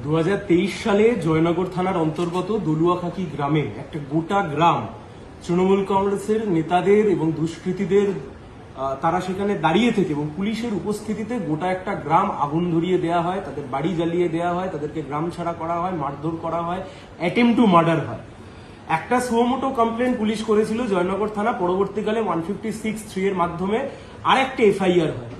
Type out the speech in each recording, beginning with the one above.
দু হাজার তেইশ সালে জয়নগর থানার অন্তর্গত দলুয়াখাকি গ্রামে একটা গোটা গ্রাম তৃণমূল কংগ্রেসের নেতাদের এবং দুষ্কৃতীদের তারা সেখানে দাঁড়িয়ে থেকে এবং পুলিশের উপস্থিতিতে গোটা একটা গ্রাম আগুন ধরিয়ে দেওয়া হয়, তাদের বাড়ি জ্বালিয়ে দেওয়া হয়, তাদেরকে গ্রাম ছাড়া করা হয়, মারধর করা হয় অ্যাটেম টু মার্ডার হয়। একটা সুমোটো কমপ্লেন পুলিশ করেছিল জয়নগর থানা, পরবর্তীকালে ওয়ান ফিফটি সিক্স থ্রি এর মাধ্যমে আরেকটা এফআইআর হয়।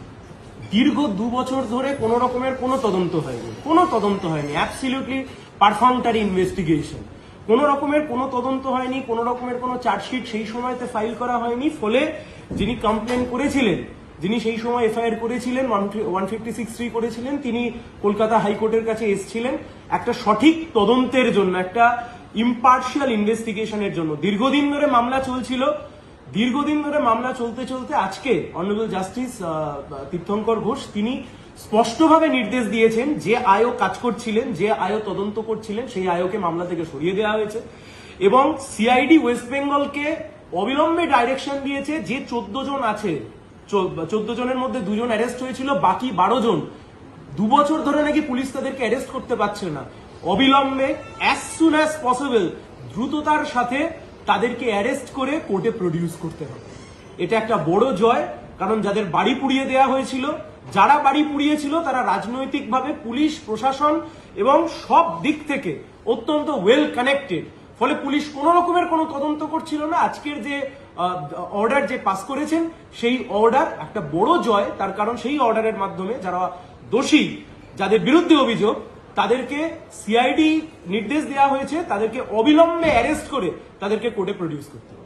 দীর্ঘ দু বছর ধরে কোনো রকমের কোনো তদন্ত হয়নি। কোনো তদন্ত হয়নি। অ্যাবসলিউটলি পারফর্মটারি ইনভেস্টিগেশন কোনো রকমের কোনো তদন্ত হয়নি, কোনো রকমের কোনো চার্জশিট সেই সময়তে ফাইল করা হয়নি। ফলে যিনি কমপ্লেন করেছিলেন, যিনি সেই সময় এফআইআর করেছিলেন ওয়ান ফিফটি সিক্স থ্রি করেছিলেন, তিনি কলকাতা হাইকোর্টের কাছে এসেছিলেন। একটা সঠিক তদন্তের জন্য, একটা ইম্পার্শিয়াল ইনভেস্টিগেশনের জন্য। দীর্ঘদিন ধরে মামলা চলছিল। দীর্ঘদিন ধরে মামলা চলতে চলতে আজকে অনারেবল জাস্টিস তীর্থঙ্কর ঘোষ তিনি স্পষ্টভাবে নির্দেশ দিয়েছেন যে আয়ো কাজ করছিলেন, যে আয়ো তদন্ত করছিলেন, সেই আয়োকে মামলা থেকে সরিয়ে দেওয়া হয়েছে। এবং সিআইডি ওয়েস্ট বেঙ্গলকে অবিলম্বে ডাইরেকশন দিয়েছে যে চোদ্দ জন আছে চোদ্দ জনের মধ্যে দুজন অ্যারেস্ট হয়েছিল, বাকি বারো জন দু বছর ধরে নাকি পুলিশ তাদেরকে অ্যারেস্ট করতে পারছে না। অবিলম্বে অ্যাজ সুন অ্যাজ পসিবল দ্রুততার সাথে তাদেরকে অ্যারেস্ট করে কোর্টে প্রডিউস করতে হবে। এটা একটা বড় জয়, কারণ যাদের বাড়ি পুড়িয়ে দেওয়া হয়েছিল, যারা বাড়ি পুড়িয়েছিল তারা রাজনৈতিকভাবে পুলিশ, প্রশাসন এবং সব দিক থেকে অত্যন্ত ওয়েল কানেক্টেড ফলে পুলিশ কোন রকমের কোনো তদন্ত করছিল না। আজকের যে অর্ডার যে পাস করেছেন, সেই অর্ডার একটা বড় জয়। তার কারণ সেই অর্ডারের মাধ্যমে যারা দোষী, যাদের বিরুদ্ধে অভিযোগ তাদেরকে সিআইডি নির্দেশ দেওয়া হয়েছে তাদেরকে অবিলম্বে অ্যারেস্ট করে তাদেরকে কোর্টে প্রডিউস করতে হবে।